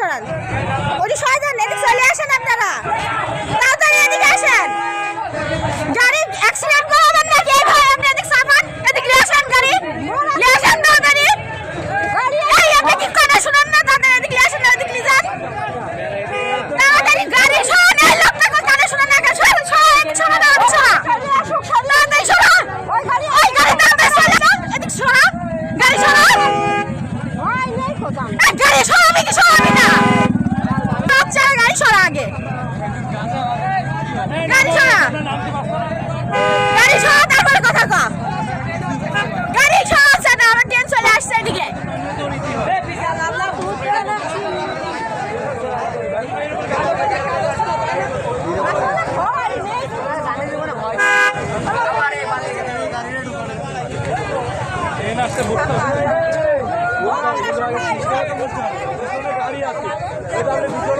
সরান। ওই সরান এদিকে চলে আসেন আপনারা। তাড়াতাড়ি এদিকে আসেন। গাড়ি অ্যাক্সিডেন্ট করাবেন নাকি? এই ভাই আপনি এদিকে সামান এদিকে নিয়ে আসেন গাড়ি। নিয়ে আসেন তাড়াতাড়ি। এই আপনি কি কথা শুনেন না তাড়াতাড়ি এদিকে নিয়ে আসেন এদিকে নিয়ে যান। তাড়াতাড়ি গাড়ি সরান এই লোকটা কথা শুনেন না কেন সরান সরান এদিকে সরান এদিকে সরান। তাড়াতাড়ি সরান। ওই গাড়ি ওই গাড়ি তাড়াতাড়ি সরান এদিকে সরান। গাড়ি সরান। গাড়ি সরাবি কি সরাবি? না বাচ্চা গাড়ি সরা আগে। গাড়ি সরা গাড়ি সরা তারপরে কথা কম গাড়ি সরাচ্ছে না আমার ট্রেন চলে আসছে এদিকে। আমার গাড়ি সরা গাড়ি সরা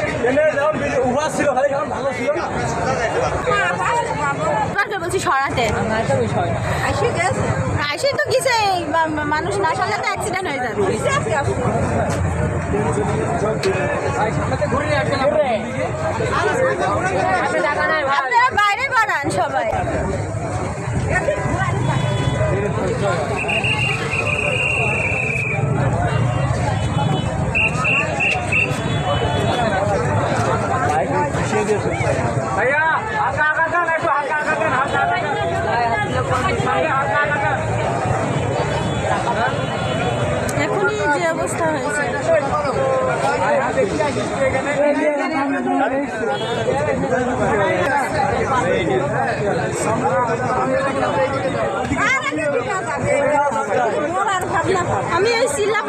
বলছি সরাতে। আসি তো মা- মানুষ না সরলে তো অ্যাক্সিডেন্ট হয়ে যাবে। আপনারা বাইরে বাড়ান সবাই। ভাইয়া, হালকা হালকা দেন, একটু হালকা হালকা দেন, হালকা হালকা দেন। ভাইয়া, হালকা হালকা দেন। এখনই যে অবস্থা হয়েছে আমি ওই চিল্লা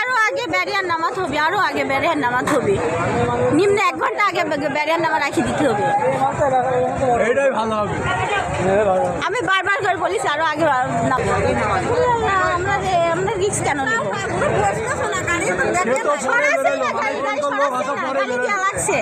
আরও আগে ব্যারিয়ার নামাতে হবে, আরও আগে ব্যারিয়ার নামাতে হবে। নিম্নে এক ঘণ্টা আগে ব্যারিয়ার নামা রাখি দিতে হবে। আমি বারবার করে বলিস আরও আগে আমরা আমরা রিক্স কেন নেব? সরাসরি না, গাড়ি গাড়ি সরাসরি না, গাড়ি দেয়া লাগছে